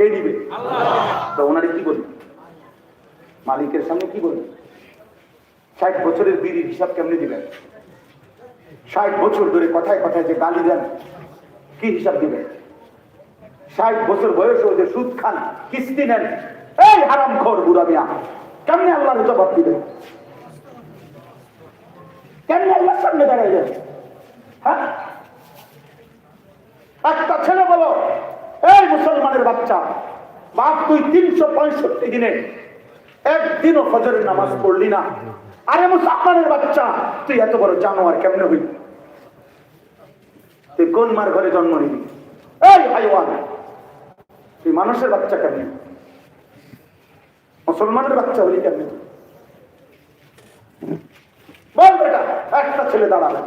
কে দিবে? তো ওনারে কি বলি মালিকের সামনে কি বলি ষাট বছরের বিড়ির হিসাব কেমনে দিবেন? ষাট বছর ধরে কথায় কথায় যে গালি দেন, কি হিসাব দিবেন? ষাট বছর বয়সে ওদের সুদ খান, কিস্তি নেন, এই হারাম খর বুড়া মিয়া, কেমনে আল্লাহর জবাব দিবেন? কেমনে আল্লাহর সামনে দাঁড়াই যাবে হ্যাঁ? একটা ছেলে বলো এই মুসলমানের বাচ্চা বাপ তুই তিনশো পঁয়ষট্টি দিনে একদিনও ফজরের নামাজ পড়লি না। আরে মুসলমানের বাচ্চা, তুই এত বড় জানোয়ার কেমনে হইল? তুই কোন মার ঘরে জন্ম নিবি এই হাইওয়ান, তুই মানুষের বাচ্চা কেমনে? মুসলমানের বাচ্চা হলি কেমনে? বল বেটা, একটা ছেলে দাঁড়াবে।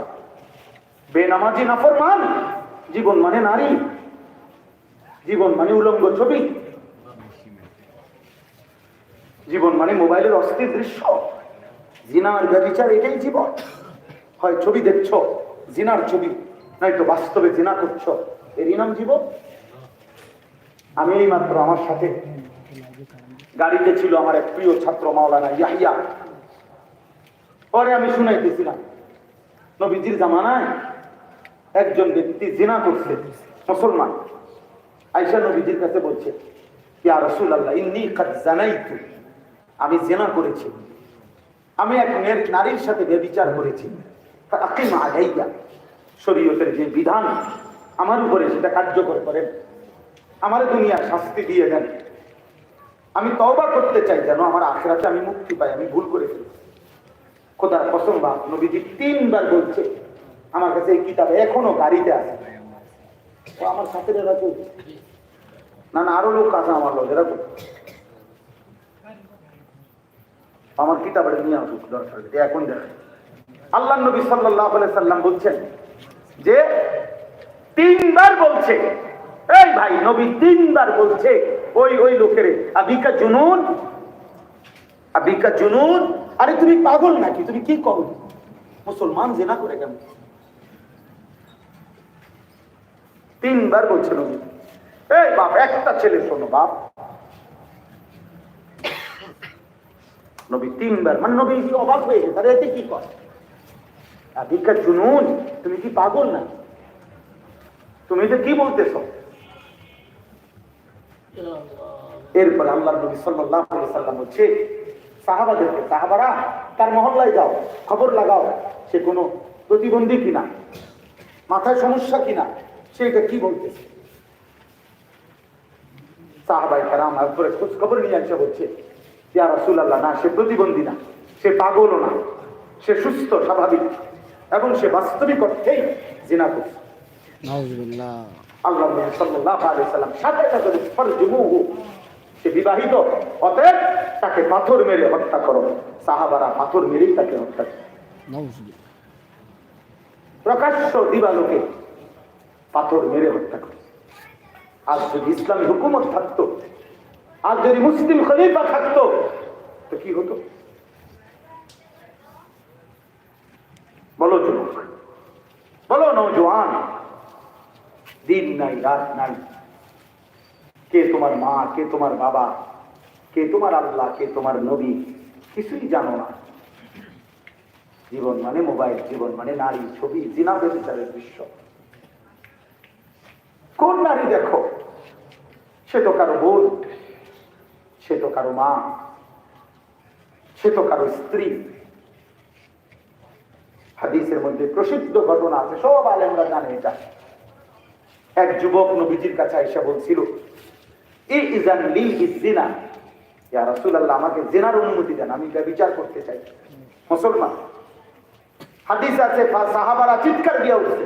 বেনামাজি নাফরমান, জীবন মানে নারী। জীবন মানে উলঙ্গ ছবি। জীবন মানে মোবাইলের অস্থির দৃশ্য। জিনার ব্যবচার এটাই জীবন। হয় ছবি দেখছ, জিনার ছবি, নয়তো বাস্তবে জিনা করছ, এরই নাম জীবন। আমি এই মাত্র আমার সাথে গাড়িতে ছিল আমার এক প্রিয় ছাত্র মাওলানা ইয়াহিয়া। পরে আমি শুনাইতেছিলাম, নবীজির জামানায় একজন ব্যক্তি জিনা করছে, মুসলমান। আইসা নবীজির কাছে বলছে আমি জেনা করেছি। আমি এক মেয়ের নারীর সাথে ব্যবিচার করেছি। শরীয়তের যে বিধান, আমার উপরে সেটা কার্যকর করেন। আমার দুনিয়ার শাস্তি দিয়ে দেন। আমি তওবা করতে চাই যেন আমার আখেরাতে আমি মুক্তি পাই, আমি ভুল করে ফেলি। খোদার কসম নবীজি তিনবার বলছে, আমার কাছে এই কিতাব এখনও গাড়িতে আছে। আমার সাথে রাখো। না না, আরও লোক আছে আমার লোক এরকম আমার কিতাবটা নিয়ে আসুক, দরকার এখন দেখেন আল্লাহ নবী সাল্লাহ সাল্লাম বলছেন যে, তিনবার বলছে, এই ভাই নবী তিনবার বলছে, ওই ওই লোকের, আবিকা জুনুন আবিকা জুনুন, আরে তুমি পাগল নাকি? তুমি কি করো? মুসলমান জেনা করে কেন? তিনবার বলছে নবী। এই বাপ, একটা ছেলে শোনো বাপ। নবী তিনবার মানে নবী কি অবাক হয়ে তাহলে এতে কি কর? আবিকা জুনুন, তুমি কি পাগল না? তুমি যে কি বলতেছ? এরপর আল্লাহ নবী আলাইহি সাল্লাম বলছে, সাহাবাদেরকে, সাহাবারা, তার মহল্লায় যাও, খবর লাগাও, সে কোনো প্রতিবন্ধী কিনা? মাথায় সমস্যা কিনা? সে এটা কি বলতেছে? সাহাবাই তারা আমার খোঁজ খবর নিয়ে এসে বলছে ইয়া রাসূলুল্লাহ না সে প্রতিবন্ধী না সে পাগলও না সে সুস্থ স্বাভাবিক এবং সে বাস্তবিক অর্থেই জিনা করছে। আল্লাহ নবী সাল্লাল্লাহু সাল্লাম সাথে সাথে সে বিবাহিত অতএব তাকে পাথর মেরে হত্যা করো। সাহাবারা পাথর মেরেই তাকে হত্যা করে। প্রকাশ্য দিবালোকে পাথর মেরে হত্যা করে আজ যদি ইসলামী হুকুমত থাকতো, আজ যদি মুসলিম খলিফা থাকতো, তো কি হতো? বলো যুবক, বলো নৌজওয়ান দিন নাই, রাত নাই। কে তোমার মা, কে তোমার বাবা, কে তোমার আল্লাহ, কে তোমার নবী, কিছুই জানো না। জীবন মানে মোবাইল, জীবন মানে নারী, ছবি, জিনা বেবিচারের দৃশ্য কোন নারী দেখো? সে তো কারও বোন, সে তো কারও মা, সে তো কারও স্ত্রী। হাদিসের মধ্যে প্রসিদ্ধ ঘটনা আছে, সব আলেমরা জানে এটা। এক যুবক নবীজির কাছে এসে বলছিল আমাকে জেনার অনুমতি দেন, আমি বিচার করতে চাই। মুসলমান। হাদিস আছে সাহাবারা চিৎকার দিয়ে উঠছে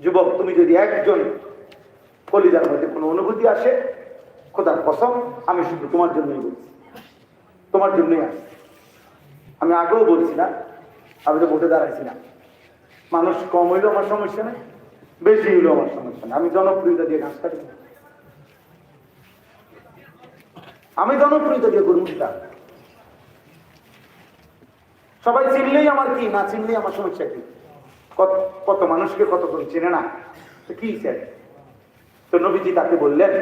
যুবক, তুমি যদি একজন কলিজার মধ্যে কোনো অনুভূতি আসে, খোদার কসম, আমি শুধু তোমার জন্যই বলছি। তোমার জন্যই আসছি। আমি আগেও বলছি না, আমি তো ভোটে দাঁড়াইছি না। মানুষ কম হইলেও আমার সমস্যা নেই, বেশি হইলেও আমার সমস্যা নেই। আমি জনপ্রিয়তা দিয়ে ঘাস কাটি আমি জনপ্রিয়তা দিয়ে করব তা। সবাই চিনলেই আমার কি, না চিনলেই আমার সমস্যা কি? কত মানুষকে কত করে চেনে না? তো কি স্যার? তো নবীজি তাকে বললেন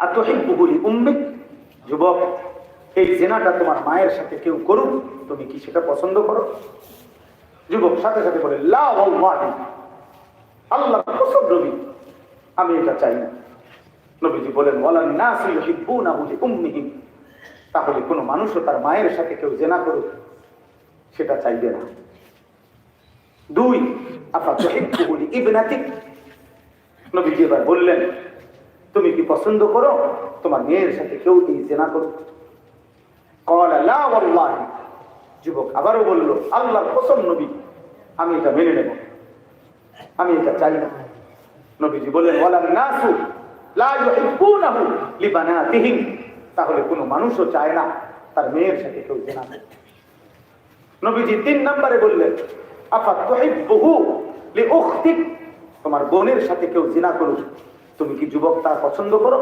আর তো বলি উম্মিক যুবক, এই জেনাটা তোমার মায়ের সাথে কেউ করুক, তুমি কি সেটা পছন্দ করো? যুবক সাথে সাথে বলে আল্লাহ কসম নবী, আমি এটা চাই না। নবীজি বলেন বলেন না ওয়ালান নাসু ইউহিব্বুনাহু লিউম্মিহিম। তাহলে কোনো মানুষও তার মায়ের সাথে কেউ জেনা করুক, সেটা চাইবে না। দুই আপা ইবনাতি। লিইবনাতিক নবীজি এবার বললেন, তুমি কি পছন্দ করো? তোমার মেয়ের সাথে কেউ এই জেনা করো। ক্বালা লা ওয়াল্লাহি। যুবক আবারও বলল, আল্লাহর কসম নবী, আমি এটা মেনে নেব। আমি এটা চাই না। নবীজি বললেন, ওয়ালান নাসু লা ইউহিব্বুনাহু লিবানাতিহিম। তাহলে কোনো মানুষও চায় না তার মেয়ের সাথে কেউ জেনা নবীজি তিন নম্বরে বললেন তোমার বোনের সাথে কেউ জিনা করুক। তুমি কি যুবক তা পছন্দ করো?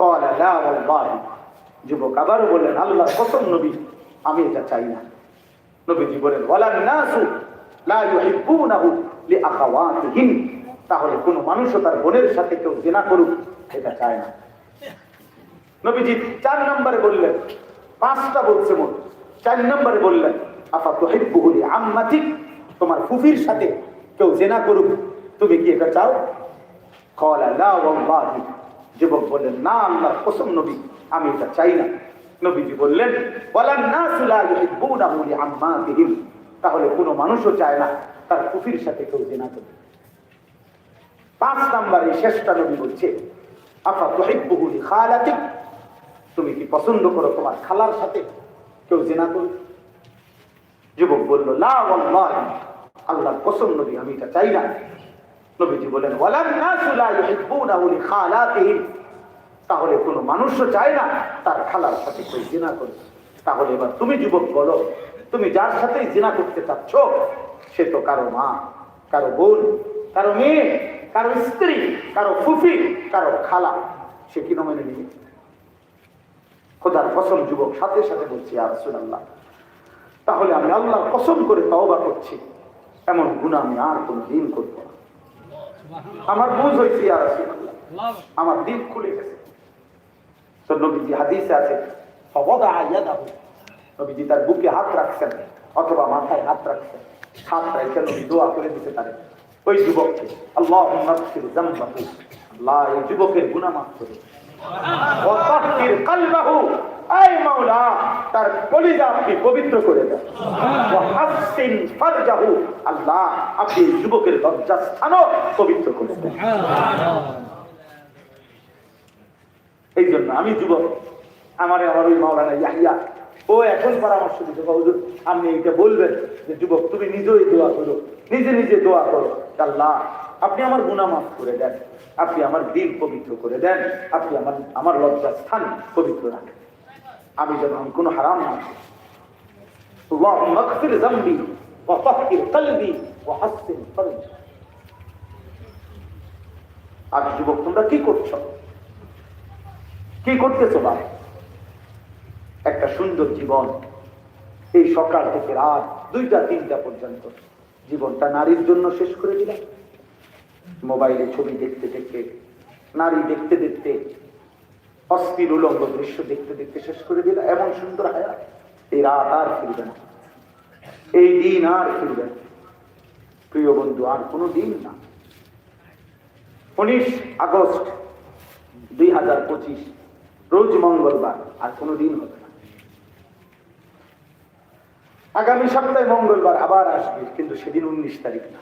কলা লা যুবক আবার বললেন আল্লাহ কসম নবী, আমি এটা চাই না। নবীজি বলেন লা তাহলে কোনো মানুষও তার বোনের সাথে কেউ জেনা করুক, এটা চায় না। নবীজি চার নম্বরে বললেন, পাঁচটা বলছে মোট। চার নম্বরে বললেন লিআম্মাতিক, তোমার ফুফির সাথে কেউ জেনা করুক। তুমি কি এটা চাও? যুবক বললেন, না আল্লাহর কসম নবী, আমি এটা চাই না। নবীজি বললেন লা ইউহিব্বুনাহু লিআম্মাতিহিম। তাহলে কোনো মানুষও চায় না তার ফুফির সাথে কেউ জেনা করবে পাঁচ নম্বরে শেষটা নবী বলছে আফা তুহিব্বুহু লিখালাতিক। তুমি কি পছন্দ করো তোমার খালার সাথে কেউ জেনা করবে যুবক বলল আল্লাহর কসম নবী, আমি এটা চাই না। নবীজি বলেন তাহলে কোনো মানুষও চায় না তার খালার সাথে কেউ জিনা করে তাহলে এবার তুমি যুবক বলো, তুমি যার সাথে জিনা করতে চাচ্ছ, সে তো কারও মা, কারও বোন, কারও মেয়ে, কারও স্ত্রী, কারও ফুফি, কারও খালা, সে কি মেনে নিবে? খোদার কসম যুবক, সাথে সাথে বলছি আর রাসূলুল্লাহ তাহলে আমি আল্লাহর কসম করে তওবা করছি। এমন গুনাহ আমি আর কোনো দিন করব না। আমার বুঝ হয়েছে আর আমার দিল খুলে গেছে। তো নবীজি হাদিসে আছে নবীজি তার বুকে হাত রাখছেন, অথবা মাথায় হাত রাখছেন। হাত রেখে নবী দোয়া করে দিতে পারে ওই যুবককে আল্লাহ আল্লাহ এই যুবকের গুনাহ মাফ করে এই জন্য আমি যুবক, আমার আমার ওই মাওলানা ইয়াহিয়া, ও এখন পরামর্শ দিতে হুজুর, আপনি এটা বলবেন যে, যুবক, তুমি নিজেই দোয়া করো, নিজে নিজে দোয়া করো। আল্লাহ, আপনি আমার গুনাহ মাফ করে দেন। আপনি আমার দিল পবিত্র করে দেন, আপনি আমার আমার লজ্জার স্থান পবিত্র রাখেন। আমি যখন কোনো হারাম না আর যুবক, তোমরা কি করছ? কি করতেছো ভাই? একটা সুন্দর জীবন। এই সকাল থেকে রাত দুইটা, তিনটা পর্যন্ত। জীবনটা নারীর জন্য শেষ করে দিলাম। মোবাইলে ছবি দেখতে দেখতে, নারী দেখতে দেখতে, অস্থির উলঙ্গ দৃশ্য দেখতে দেখতে শেষ করে দিল, এমন সুন্দর হায়াত, এই রাত আর ফিরবে না। এই দিন আর ফিরবে না। প্রিয় বন্ধু, আর কোনো দিন না। উনিশ আগস্ট দুই হাজার পঁচিশ, রোজ মঙ্গলবার, আর কোনো দিন হবে না। আগামী সপ্তাহে মঙ্গলবার আবার আসবে, কিন্তু সেদিন উনিশ তারিখ না।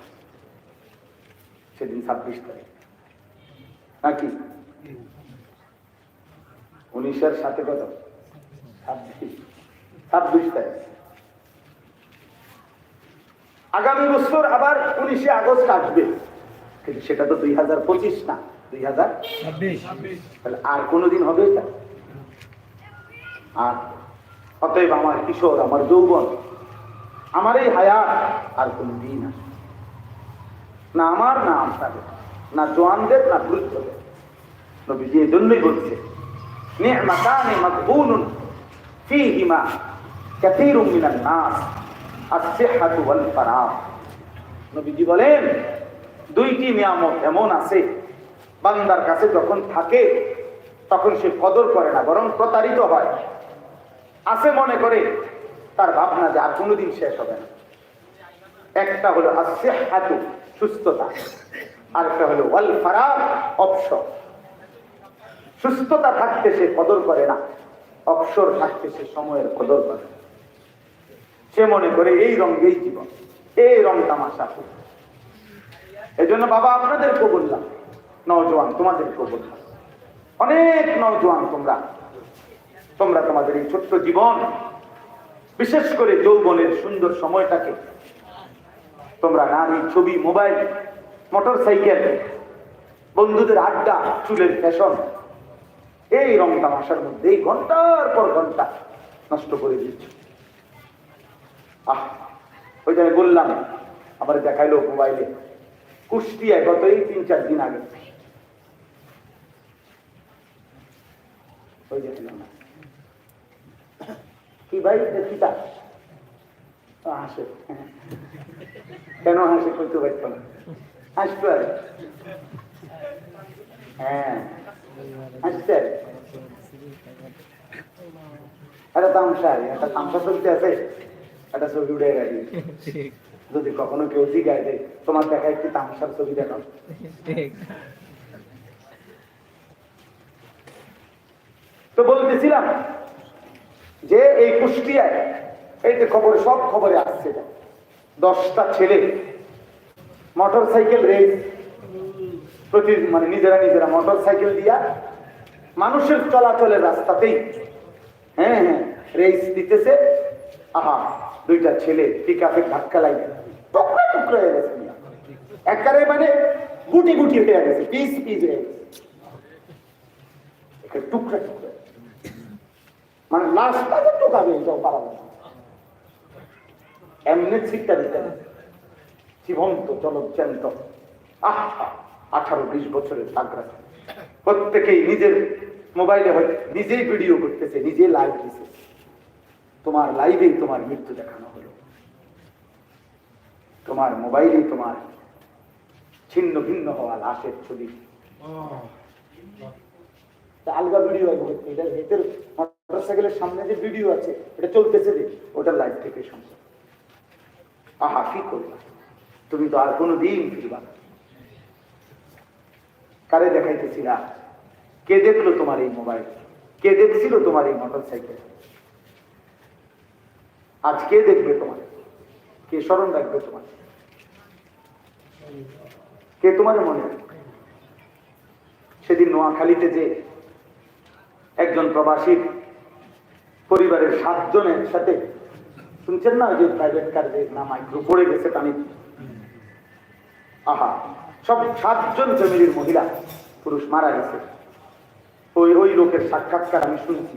সেদিন ছাব্বিশ তারিখ। নাকি? উনিশের সাথে কত? ছাব্বিশ। ছাব্বিশ তারিখ। আগামী বছর আবার উনিশে আগস্ট আসবে। কিন্তু সেটা তো দুই হাজার পঁচিশ না দুই হাজার তাহলে আর কোনোদিন হবে এটা? আর অতএব আমার কিশোর, আমার যৌবন, আমার এই হায়াত আর কোন দিন আসবে না আমার, না আপনাদের, না জোয়ানদের, না বৃদ্ধদের নবীজি এই জন্যই বলছে নবীজি বলেন, দুইটি এমন আছে, বান্দার কাছে যখন থাকে, তখন সে কদর করে না, বরং প্রতারিত হয়। আছে মনে করে, তার ভাবনা যে আর কোনোদিন শেষ হবে না। একটা হলো আসিহাতু সুস্থতা। আর একটা হলো ওয়াল ফারাক, অবসর। সুস্থতা থাকতে সে কদর করে না, অবসর থাকতে সে সময়ের কদর করে। সে মনে করে এই রঙেই জীবন, এই রং তামাশা এই জন্য বাবা, আপনাদেরকেও বললাম, নওজোয়ান, তোমাদেরকেও বললাম, অনেক নওজোয়ান তোমরা। তোমরা তোমাদের এই ছোট্ট জীবন, বিশেষ করে যৌবনের সুন্দর সময়টাকে তোমরা নারী ছবি, মোবাইল মোটর সাইকেল বন্ধুদের আড্ডা, চুলের ফ্যাশন, এই রং তামাশার মধ্যে এই ঘণ্টার পর ঘণ্টা নষ্ট করে দিচ্ছ আহ, ওই জন্য বললাম, আবার দেখাইলো মোবাইলে। কুষ্টিয়ায় গত এই তিন চার দিন আগে। কি ভাই সীতা হাসে। কেন হাসে করতে পারতো না? হাসতো আর হ্যাঁ। হাসছে একটা তামসা একটা তামসা চলতে আছে, একটা ছবি উঠে গেছে যদি কখনো কেউ জিগায় যে, তোমার দেখা একটি তামসার ছবি দেখাও। তো বলতেছিলাম যে, এই কুষ্টিয়ায় এই যে খবরে, সব খবরে আসছে দশটা ছেলে মোটর সাইকেল রেস প্রতি মানে নিজেরা নিজেরা মোটর সাইকেল দিয়া মানুষের চলাচলের রাস্তাতেই হ্যাঁ হ্যাঁ রেস দিতেছে। আহা, দুইটা ছেলে পিক আপে ধাক্কা লাগে টুকরা টুকরা হয়ে গেছে মিয়া। একেবারে মানে গুটি গুটি হয়ে গেছে পিস পিস হয়ে গেছে। টুকরা টুকরা মানে লাশটা যে টোকাবে এটাও পারাবে না। এমনি ছিটটা দিতে না জীবন্ত জলজ্যান্ত। আহ, আঠারো বিশ বছরের আগ্রা প্রত্যেকেই নিজের মোবাইলে হয়তো নিজেই ভিডিও করতেছে, নিজে লাইভ দিছে। তোমার লাইভেই তোমার মৃত্যু দেখানো হলো। তোমার মোবাইলেই তোমার ছিন্ন ভিন্ন হওয়া লাশের ছবি। আলগা ভিডিও এটা ভেতর মোটরসাইকেলের সামনে যে ভিডিও আছে, এটা চলতেছে ওটা লাইভ থেকে শুনছে। আহা কি করবা তুমি তো আর কোনো দিন ফিরবা না। কারে দেখাইতেছিলা কে দেখল তোমার এই মোবাইল? কে দেখছিল তোমার এই মোটরসাইকেল? আজ কে দেখবে তোমার? কে স্মরণ রাখবে তোমার? কে তোমার মনে? সেদিন নোয়াখালীতে যে একজন প্রবাসীর পরিবারের সাতজনের সাথে শুনছেন না যে প্রাইভেট কার যে না মাইক্রো পড়ে গেছে টানি আহা, সব সাতজন ফ্যামিলির মহিলা, পুরুষ মারা গেছে। ওই ওই লোকের সাক্ষাৎকার আমি শুনছি।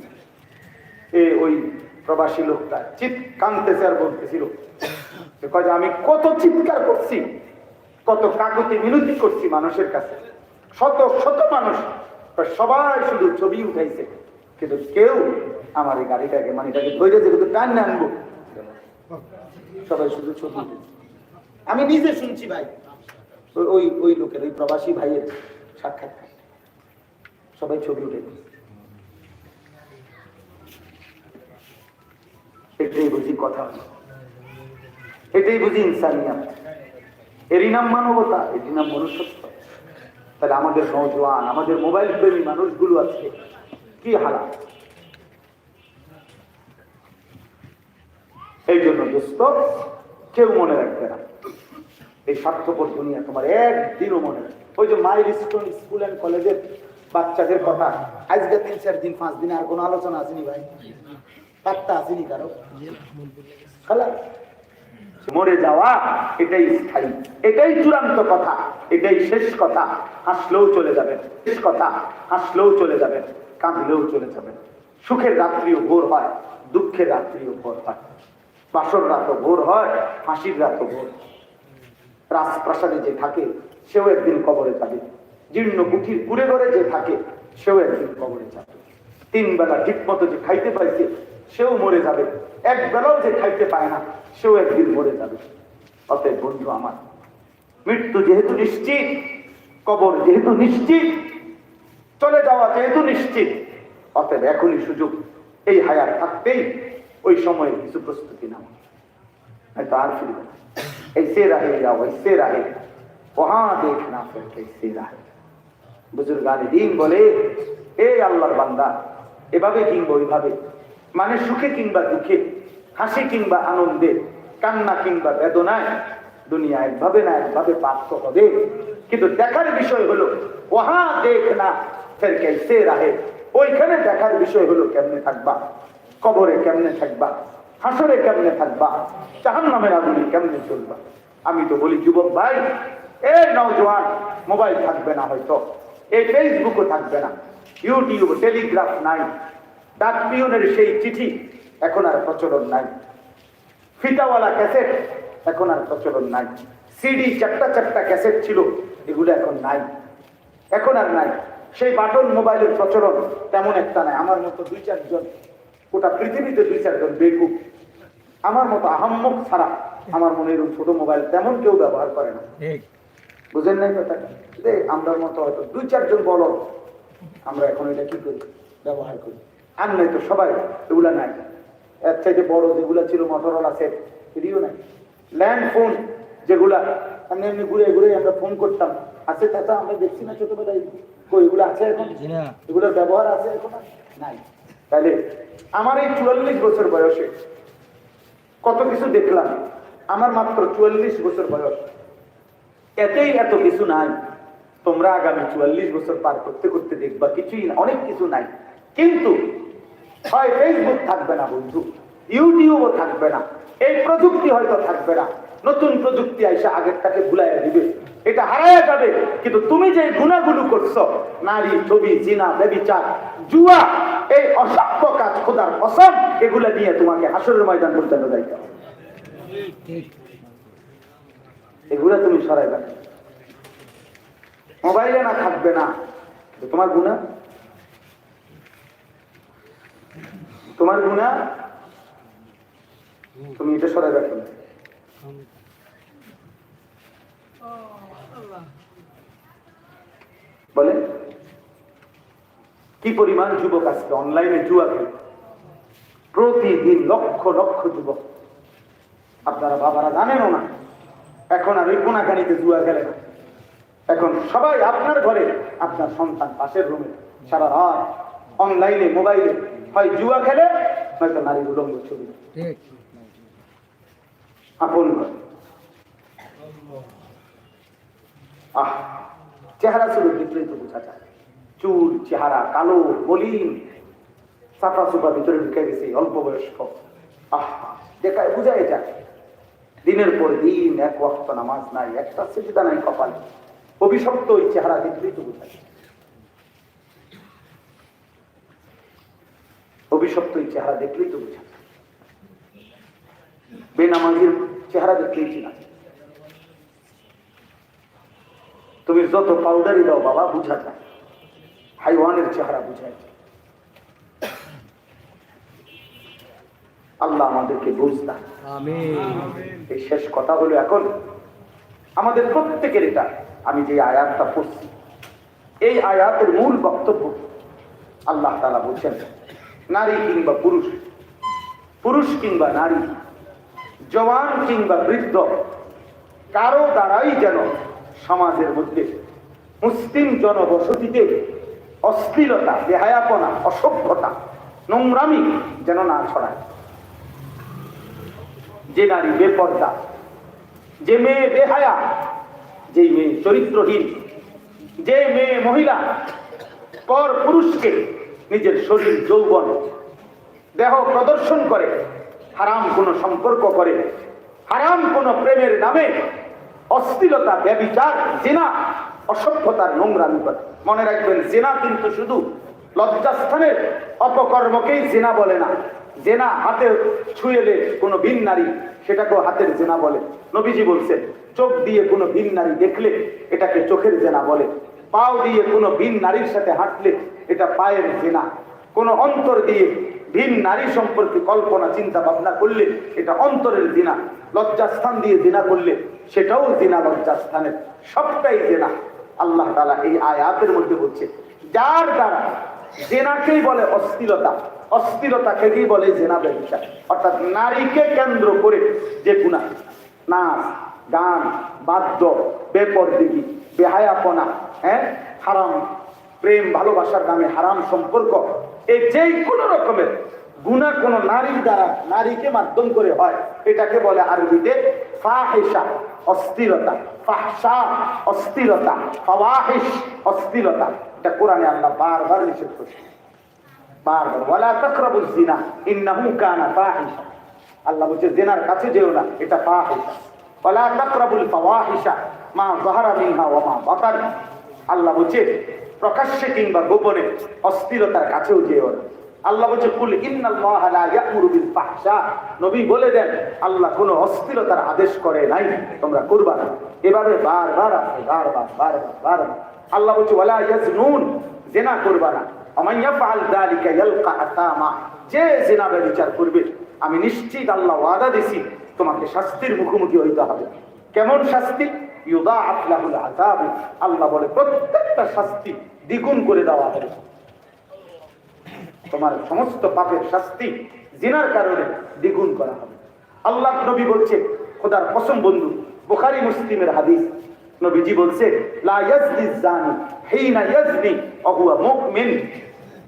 এ ওই প্রবাসী লোকটা চিৎ কানতেছে আর বলতেছিল। যে আমি কত চিৎকার করছি, কত কাকুতি মিনতি করছি মানুষের কাছে। শত শত মানুষ সবাই শুধু ছবি উঠাইছে। কিন্তু কেউ আমার এই গাড়িটাকে মানে এটাকে ধরে যে টান আনব। সবাই শুধু ছবি আমি নিজে শুনছি ভাই। ওই- ওই লোকের, ওই প্রবাসী ভাইয়ের সাক্ষাৎকার। সবাই ছবি উঠে এটাই বুঝি কথা। এটাই বুঝি ইনসানিয়াত। এরই নাম মানবতা, এরই নাম মনুষ্যত্ব। তাহলে আমাদের নৌজওয়ান আমাদের মোবাইল প্রেমী মানুষগুলো আছে কি হালাত? এই জন্য দোস্ত, কেউ মনে রাখবে না। এই স্বার্থপর দুনিয়া তোমার একদিনও মনে রাখবে ওই যে মাইল স্টোন স্কুল অ্যান্ড কলেজের বাচ্চাদের কথা, আজকে তিন, চার দিন, পাঁচ দিন আর কোনো আলোচনা আসেনি ভাই? পাত্তা আসেনি কারও? মরে যাওয়া, এটাই স্থায়ী। এটাই চূড়ান্ত কথা, এটাই শেষ কথা। হাসলেও চলে যাবেন। শেষ কথা, হাসলেও চলে যাবেন। কাঁদলেও চলে যাবেন। সুখের রাত্রিও ভোর হয়, দুঃখের রাত্রিও ভোর হয়। বাসর রাত ভোর হয় হাসির রাত ভোর। রাজপ্রাসাদে যে থাকে, সেও একদিন কবরে যাবে। জীর্ণ কুঠির কুড়ে ঘরে যে থাকে, সেও একদিন কবরে যাবে। তিন বেলা ঠিক মতো যে খাইতে পাইছে, সেও মরে যাবে। এক বেলাও যে খাইতে পায় না, সেও একদিন মরে যাবে। অতএব বন্ধু আমার, মৃত্যু যেহেতু নিশ্চিত, কবর যেহেতু নিশ্চিত, চলে যাওয়া যেহেতু নিশ্চিত, অতএব এখনই সুযোগ, এই হায়ার থাকতেই ওই সময়ে কিছু প্রস্তুতি নাও হয়তো আর ফিরবে না ऐसे रहे या वैसे रहे वहां देखना फिर कैसे रहे বুজুর্গান দিন বলে এ আল্লাহর বান্দা এভাবে কিংবা ওইভাবে মানে সুখে কিংবা দুঃখে হাসি কিংবা আনন্দে কান্না কিংবা বেদনায় দুনিয়া একভাবে না একভাবে প্রাপ্ত হবে কিন্তু দেখার বিষয় হলো ওহা দেখ না ফের কেসে রাহে ওইখানে দেখার বিষয় হলো কেমনে থাকবা কবরে কেমনে থাকবা? হাসরে কেমনে থাকবা? জাহান নামের আগুনে কেমনে চলবা? আমি তো বলি, যুবক ভাই এই নওজোয়ান, মোবাইল থাকবে না হয়তো। এই ফেসবুকও থাকবে না। ইউটিউব টেলিগ্রাফ নাই। ডাক পিয়নের সেই চিঠি এখন আর প্রচলন নাই। ফিতাওয়ালা ক্যাসেট এখন আর প্রচলন নাই। সিডি চারটা চারটা ক্যাসেট ছিল, এগুলো এখন নাই। এখন আর নাই। সেই বাটন মোবাইলের প্রচলন তেমন একটা নাই। আমার মতো দুই চারজন গোটা পৃথিবীতে দুই চারজন বেকুব। আমার মতো আহাম্মক ছাড়া আমার মনে এরকম ছোট মোবাইল তেমন কেউ ব্যবহার করে না। বুঝেন নাই কথাটা যে আমরা মতো হয়তো দুই চারজন বলো আমরা এখন এটা কি করি? ব্যবহার করি। আর নাই তো সবাই এগুলা নাই। এর চাইতে বড় যেগুলা ছিল মটরওয়ালা সেট এটিও নাই। ল্যান্ড ফোন যেগুলা এমনি এমনি ঘুরে ঘুরে আমরা ফোন করতাম। আছে চাচা আমরা দেখছি না ছোটবেলায়। এগুলো আছে এখন? এগুলোর ব্যবহার আছে এখন? নাই। তাহলে আমার এই চুয়াল্লিশ বছর বয়সে কত কিছু দেখলাম? আমার মাত্র চুয়াল্লিশ বছর বয়স। এতেই এত কিছু নাই। তোমরা আগামী চুয়াল্লিশ বছর পার করতে করতে দেখবা, কিছুই না, অনেক কিছু নাই। কিন্তু হয় ফেসবুক থাকবে না বন্ধু, ইউটিউবও থাকবে না, এই প্রযুক্তি হয়তো থাকবে না। নতুন প্রযুক্তি আইসা আগেরটাকে ভুলাইয়া দিবে। এটা হারাইয়া যাবে। কিন্তু তুমি যে গুণাগুলো করছ, নারী, ছবি, জিনা বেবিচার জুয়া, এই অসভ্য কাজ, খোদার অসম এগুলা নিয়ে তোমাকে হাসরের ময়দান পর্যন্ত যাইতে হবে। এগুলা তুমি সরাইবে না। মোবাইলে না থাকবে না তোমার গুণা? তোমার গুণা? তুমি এটা সরাই রাখো বলে? কি পরিমাণ যুবক আজকে অনলাইনে জুয়া খেলে? প্রতিদিন লক্ষ লক্ষ যুবক। আপনারা বাবারা জানেনও না, এখন আর ওই কোনাখানিতে জুয়া খেলে না। এখন সবাই আপনার ঘরে, আপনার সন্তান পাশের রুমে সারা রাত অনলাইনে মোবাইলে হয় জুয়া খেলে, নয়তো নারীর উলঙ্গ ছবি। আপন ঘরে। আহ, চেহারা ছিল ভিতরে তো বোঝা যায়। চুল, চেহারা, কালো, মলিন। চাপা চুপা ভিতরে ঢুকে গেছে অল্প বয়স্ক। আহ, দেখায় বুঝাই যায় দিনের পর দিন এক ওয়াক্ত নামাজ নাই, একটা সেজদা নাই কপালে। অভিশপ্ত ওই চেহারা দেখলেই তো বোঝা যায়। অভিশপ্ত ওই চেহারা দেখলেই তো বোঝা বেনামাজির চেহারা দেখলেই না। তুমি যত পাউডারই দাও বাবা বুঝা যায়। হাইওয়ানের চেহারা বুঝায়। আল্লাহ আমাদেরকে বুঝতা এই শেষ কথা হলো এখন আমাদের প্রত্যেকের এটা। আমি যে আয়াতটা পড়ছি এই আয়াতের মূল বক্তব্য আল্লাহ তালা বলছেন নারী কিংবা পুরুষ পুরুষ কিংবা নারী জওয়ান কিংবা বৃদ্ধ, কারও দ্বারাই যেন সমাজের মধ্যে মুসলিম জনবসতিতে অশ্লীলতা, বেহায়াপনা, অসভ্যতা, নোংরামি যেন না ছড়ায়। যে নারী বেপর্দা, যে মেয়ে বেহায়া যে মেয়ে চরিত্রহীন, যে মেয়ে মহিলা, পর পুরুষকে নিজের শরীর যৌবন, দেহ প্রদর্শন করে হারাম কোনো সম্পর্ক করে, হারাম কোন প্রেমের নামে অশ্লীলতা ব্যবিচার জেনা, অসভ্যতার নোংরা নিকট মনে রাখবেন, জেনা কিন্তু শুধু লজ্জাস্থানের অপকর্মকেই জেনা বলে না। জেনা হাতে ছুঁয়েলে কোনো ভিন নারী, সেটাকেও হাতের জেনা বলে। নবীজি বলছেন, চোখ দিয়ে কোনো ভিন নারী দেখলে এটাকে চোখের জেনা বলে। পাও দিয়ে কোনো ভিন নারীর সাথে হাঁটলে এটা পায়ের জেনা। কোন অন্তর দিয়ে ভিন নারী সম্পর্কে কল্পনা, চিন্তা ভাবনা করলে এটা অন্তরের দিনা লজ্জাস্থান দিয়ে দিনা করলে সেটাও দিনা লজ্জাস্থানের। সবটাই জেনা। আল্লাহ তালা এই আয়াতের মধ্যে বলছে, যার দ্বারা জেনাকেই বলে অস্থিরতা অস্থিরতাকেই বলে? জেনা ব্যবসা। অর্থাৎ নারীকে কেন্দ্র করে যে গুণা নাচ, গান, বাদ্য বেপর বেপরদিগি, বেহায়াপনা হ্যাঁ? হারাম, প্রেম, ভালোবাসার নামে হারাম সম্পর্ক এই যেই কোনো রকমের গুণা কোন নারীর দ্বারা নারীকে মাধ্যম করে হয়, এটাকে বলে আরবিতে ফাহেসা অস্থিরতা। ফাহসা অস্থিরতা। ফাওয়াহিস অস্থিরতা। এটা কোরআনে আল্লাহ বারবার নিষেধ করছে বারবার। ওয়ালা তাকরাবুজ জিনা, ইন্নাহু কানা ফাহিশা। আল্লাহ বলছে, জেনার কাছে যেও না, এটা ফাহিশা। ওয়ালা তাকরাবুল ফাওয়াহিশা, মা যাহারা মিনহা ওয়া মা বাতান। আল্লাহ বলছে প্রকাশ্যে কিংবা গোপনে অস্থিরতার কাছেও যেও না আল্লাহ বলছে, কুল ইন্নাল্লাহ লা ইয়ামুরু বিল ফাহশা। নবী বলে দেন, আল্লাহ কোনো অস্থিরতার আদেশ করে নাই, তোমরা করবা না। এভাবে বারবার আসে, বারবার বারবার বারবার। আল্লাহ বলছে, ওয়ালা ইয়াজনুন, জেনা করবা না। আমায় ইয়াফআল যালিকা ইয়ালকা আতামা যে জেনা বিচার করবে, আমি নিশ্চিত আল্লাহ ওয়াদা দিছি, তোমাকে শাস্তির মুখোমুখি হইতে হবে। কেমন শাস্তি? ইউদাআফ লাহুল আযাব, আল্লাহ বলে প্রত্যেকটা শাস্তি দ্বিগুণ করে দেওয়া হবে। তোমার সমস্ত পাপের শাস্তি জিনার কারণে দ্বিগুণ করা হবে। আল্লাহ নবী বলছে, খোদার কসম বন্ধু, বুখারী মুসলিমের হাদিস, নবীজি বলছে, লা ইয়াজনি জানি হিনা ইয়াজনি ওয়া মুমিন।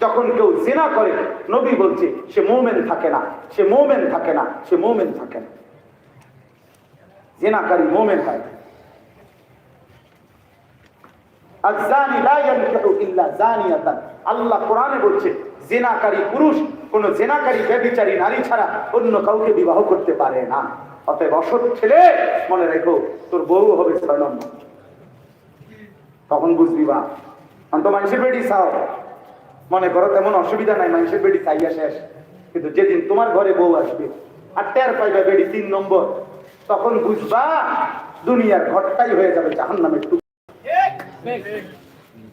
যখন কেউ জিনা করে, নবী বলছে, সে মুমিন থাকে না, সে মুমিন থাকে না, সে মুমিন থাকে না। জিনাকারী মুমিন হয়। বলছে পুরুষ, কোন নারী ছাড়া অন্য কাউকে বিবাহ করতে পারে না। অতএব অসৎ ছেলে, মনে রেখো, তোর বউ হবে ছয় তখন বুঝবি বা মানুষের বেটি চাও। মনে করো তেমন অসুবিধা নাই, মানুষের বেডি চাইয়া শেষ। কিন্তু যেদিন তোমার ঘরে বউ আসবে আর টের পাইবা বেটি তিন নম্বর, তখন বুঝবা দুনিয়ার ঘরটাই হয়ে যাবে জাহান নামের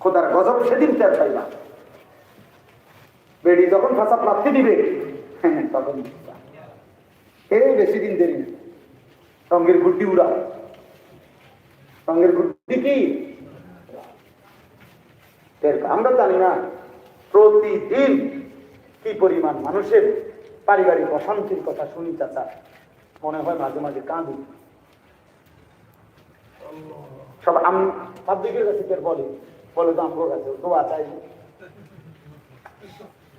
খোদার গজব সেদিন টের পাইবা বেড়ি যখন ভাষা প্রাপ্তি দিবে হ্যাঁ, তখন এই বেশি দিন দেরি রঙের গুড্ডি উড়া রঙের গুড্ডি কি? আমরা জানি না প্রতিদিন কি পরিমাণ মানুষের পারিবারিক অশান্তির কথা শুনি চাচা। মনে হয় মাঝে মাঝে কাঁদি সব আম সাদ্দিকের কাছে কে বলে বলে তো আমার কাছে, দোয়া চাই।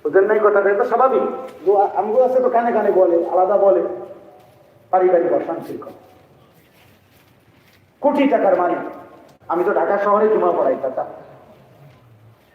ওদের নাই কথাটা? এটা স্বাভাবিক। দোয়া আমগো আছে তো কানে কানে বলে, আলাদা বলে। পারিবারিক অশান্তির কথা। কোটি টাকার মালিক আমি তো ঢাকা শহরে জুমা পড়াই, চাচা।